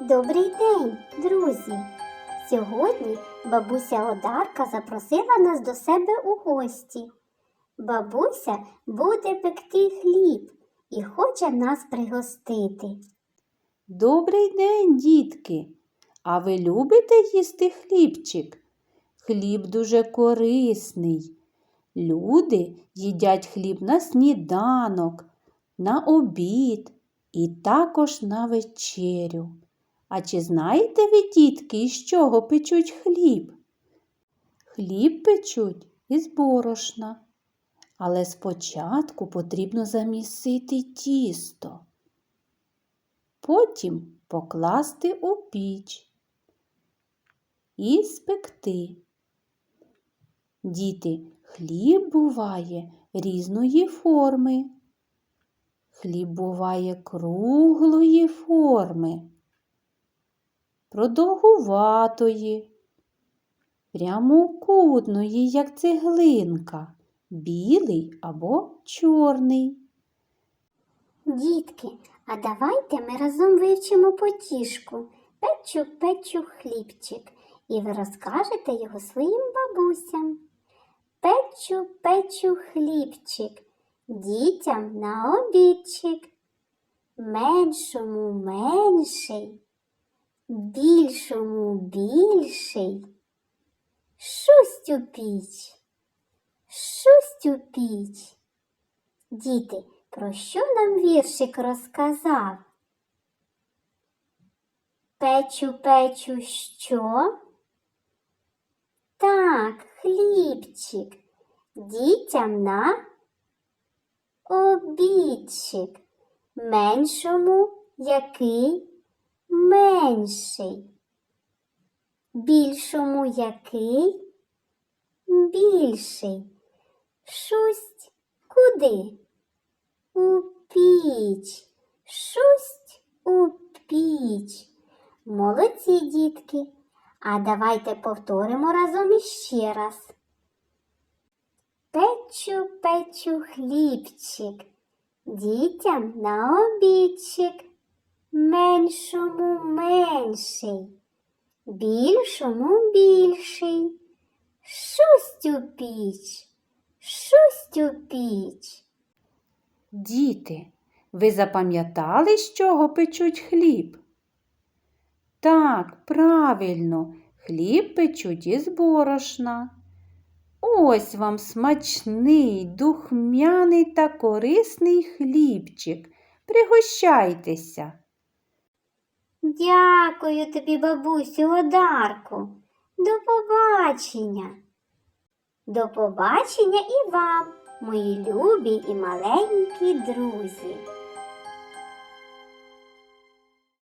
Добрий день, друзі! Сьогодні бабуся Одарка запросила нас до себе у гості. Бабуся буде пекти хліб і хоче нас пригостити. Добрий день, дітки! А ви любите їсти хлібчик? Хліб дуже корисний. Люди їдять хліб на сніданок, на обід і також на вечерю. А чи знаєте ви, дітки, із чого печуть хліб? Хліб печуть із борошна. Але спочатку потрібно замісити тісто потім покласти у піч і спекти. Діти, хліб буває різної форми. Хліб буває круглої форми, продовгуватої, прямокутної, як цеглинка, білий або чорний. Дітки, а давайте ми разом вивчимо потішку печу, печу хлібчик, і ви розкажете його своїм бабусям. Печу, печу хлібчик, дітям на обідчик. Меншому менший, більшому більший. Шусть у піч, шусть у піч. Діти, про що нам віршик розказав? Печу, печу, що? Так, хлібчик, дітям на обідчик. Меншому який менший. Більшому який більший. Шусть куди? У піч. Шусть у піч. Молодці, дітки. А давайте повторимо разом іще раз. Печу, печу хлібчик, дітям на обідчик, меншому менший, більшому більший. Шусть у піч, шусть у піч. Діти, ви запам'ятали, з чого печуть хліб? Так, правильно, хліб печуть із борошна. Ось вам смачний, духмяний та корисний хлібчик. Пригощайтеся. Дякую тобі, бабусю Одарку. До побачення. До побачення і вам, мої любі і маленькі друзі.